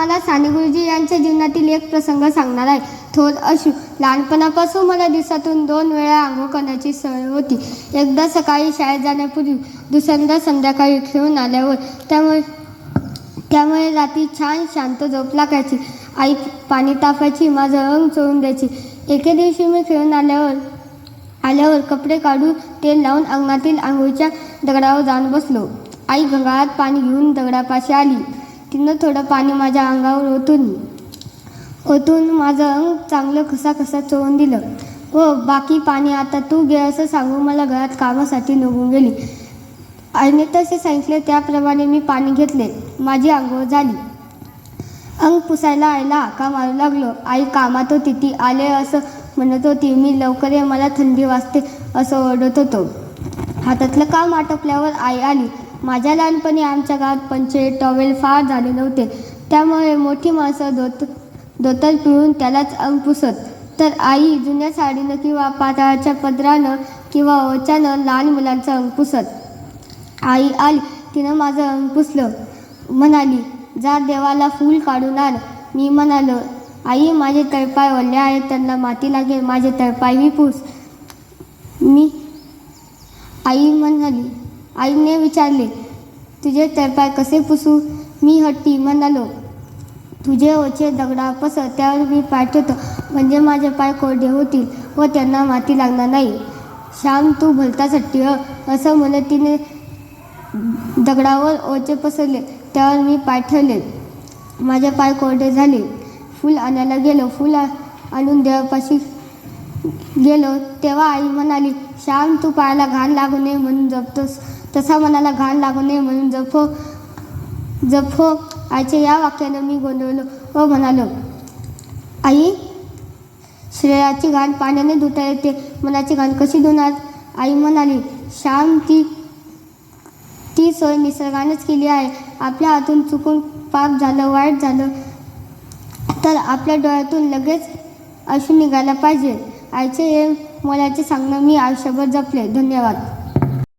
तुम्हाला साने गुरुजी यांच्या जीवनातील एक प्रसंग सांगणार आहे. थोर अशू लहानपणापासून मला दिवसातून दोन वेळा आंघोळ करण्याची सवय होती. एकदा सकाळी शाळेत जाण्यापूर्वी दुसऱ्यांदा संध्याकाळी खेळून आल्यावर त्यामुळे त्यामुळे रात्री छान शांत झोप लागायची. आई पाणी तापायची माझं अंग चोळून द्यायची. एके दिवशी मी खेळून आल्यावर आल्यावर कपडे काढून तेल लावून अंगणातील आंघोळीच्या दगडावर जाऊन बसलो. आई गंगाळात पाणी घेऊन दगडापाशी आली. तिनं थोडं पाणी माझ्या अंगावर ओतून ओतून माझं अंग चांगलं खसा खसा चोळून दिलं. व बाकी पाणी आता तू घे असं सांगून मला घरात कामासाठी निघून गेली. आईने तसे सांगितले त्याप्रमाणे मी पाणी घेतले. माझी आंघोळ झाली. अंग पुसायला आईला हाका मारू लागलो. आई कामात होती ती आले असं म्हणत होती. मी लवकर ये मला थंडी वाजते असं ओरडत होतो. हातातलं काम आटोपल्यावर आई आली. माझ्या लहानपणी आमच्या गावात पंचे टॉवेल फार झाले नव्हते. त्यामुळे मोठी माणसं धोत धोतर पिळून त्यालाच अंकुसत पुसत. तर आई जुन्या साडीनं किंवा पातळाच्या पदरानं किंवा ओच्यानं लहान मुलांचं अंकुसत पुसत. आई आली तिनं माझं अंकुसलं पुसलं. म्हणाली जा देवाला फूल काढून आण. मी म्हणालो आई माझे तळपाय ओले आहेत त्यांना माती लागेल माझे तळपाय मी पुस मी आई म्हणाली आईने विचारले तुझे तळपाय कसे पुसू? मी हट्टी म्हणालो तुझे ओचे दगडा पसर त्यावर मी पाय ठेवतो. म्हणजे माझे पाय कोरडे होतील व त्यांना माती लागणार नाही. श्याम तू भलताच हट्टी ह. असं म्हणत तिने दगडावर ओचे पसरले त्यावर मी पाय ठेवले. माझे पाय कोरडे झाले. फूल आणायला गेलो. फूल आणून देवापाशी गेलो. तेव्हा आई म्हणाली श्याम तू पायाला घाण लागू नये म्हणून जपतोस. तसा मनाला घाण लागू नये म्हणून जफो जफो आईच्या या वाक्यानं मी गोंधळलो व म्हणालो आई शरीराची घाण पाण्याने धुता येते. मनाची घाण कशी धुणार? आई म्हणाली श्याम ती ती सोय निसर्गानेच केली आहे. आपल्या हातून चुकून पाप झालं वाईट झालं तर आपल्या डोळ्यातून लगेच अश्रू निघायला पाहिजे. आईचे हे मुलाचे सांगणं मी आयुष्यभर जपले. धन्यवाद.